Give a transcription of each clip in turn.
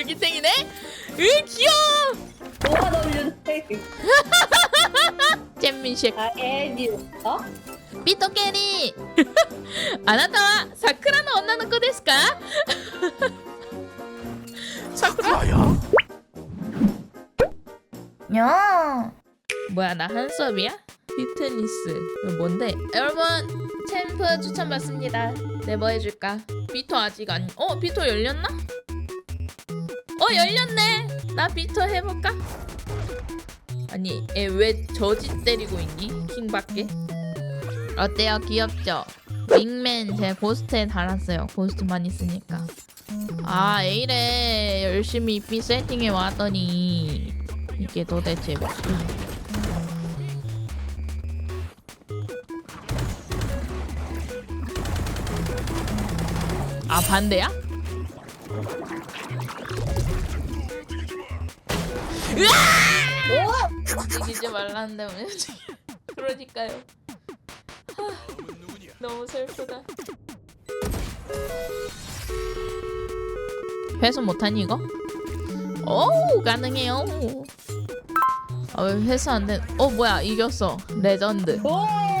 절기탱이네? 으 귀여워 뭐가 넘는데? 잼민식 아, 애니. 어? ビトケリあなたは桜の女の子ですか 사쿠라야? 야 뭐야 나 한수업이야? 피트니스 이거 뭔데? 여러분 챔프 추천 받습니다 네 뭐 해줄까? 비토 아직 안.. 어? 비토 열렸나? 어 열렸네 나 비토 해볼까? 아니 얘왜 저지 때리고 있니? 킹밖에 어때요? 귀엽죠? 윙맨 제 고스트에 달았어요 고스트 많이 쓰니까 아 에이래 열심히 입비 세팅해 왔더니 이게 도대체 무슨 아 반대야? 으아! 이기지 말라는데 왜 그러니까요 하, 너무 슬프다 회수 못하니 이거? 오 가능해요 아왜 회수 안돼 어 뭐야 이겼어 레전드 오! 오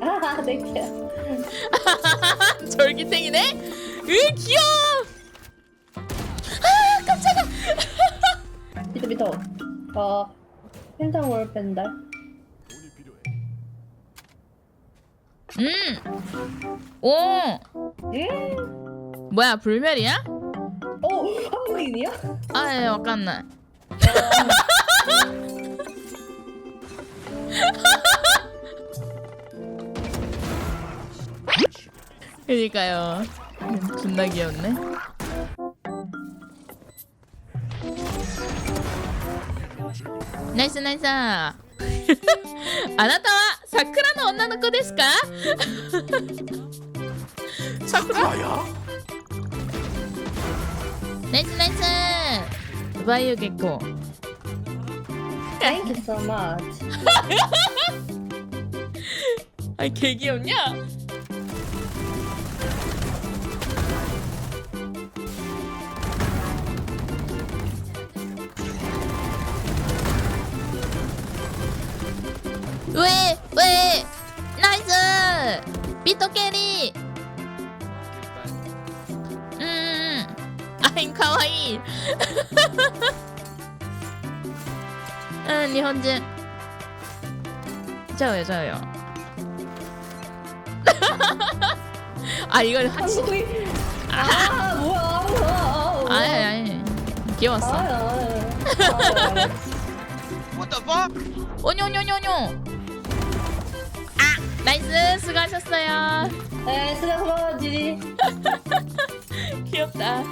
Ah, thank you. 절기탱이네 으 귀여워 아 깜짝아 비터, 비터. 어, 펜상 월펜달. 음오 음. 뭐야 불멸이야? 오, 한국인이야? 아예 와깐나 그니까요 존나 귀엽네 나이스 나이스 あなたは桜の女の子ですか 사쿠라야? ナイスナイスバイオ結構 Thank you so much. 아니 개 귀엽냐? 왜? 왜? 나이스! 비토 캐리! 음, 아임 카와이. 응, 일본인. 저요, 저요. 아 이걸 하시. 한국인. 아, 뭐야, 뭐야. 아니 아니 귀여웠어. 아, 아, What the fuck? 오뇨 오뇨 오뇨 오뇨. 나이스 수고하셨어요. 네, 수고 수고 지리. 귀엽다.